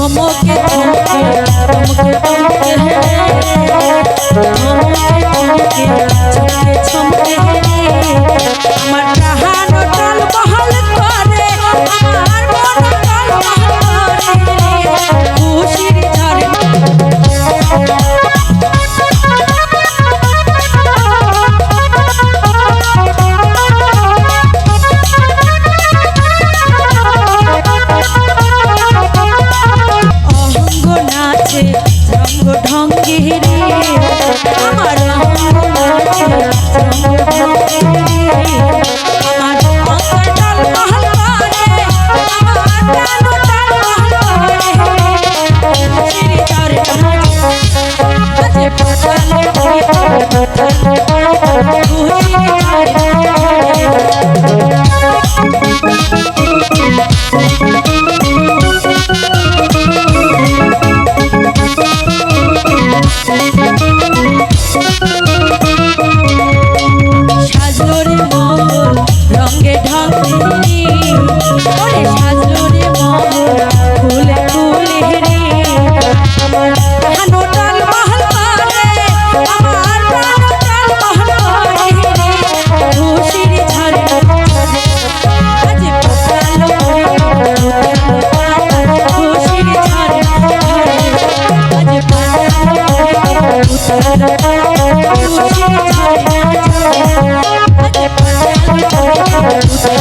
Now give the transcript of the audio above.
ধমকে ধমকে ধমকে ধমকে ধমকে ধমকে আজে পতালে Thank you.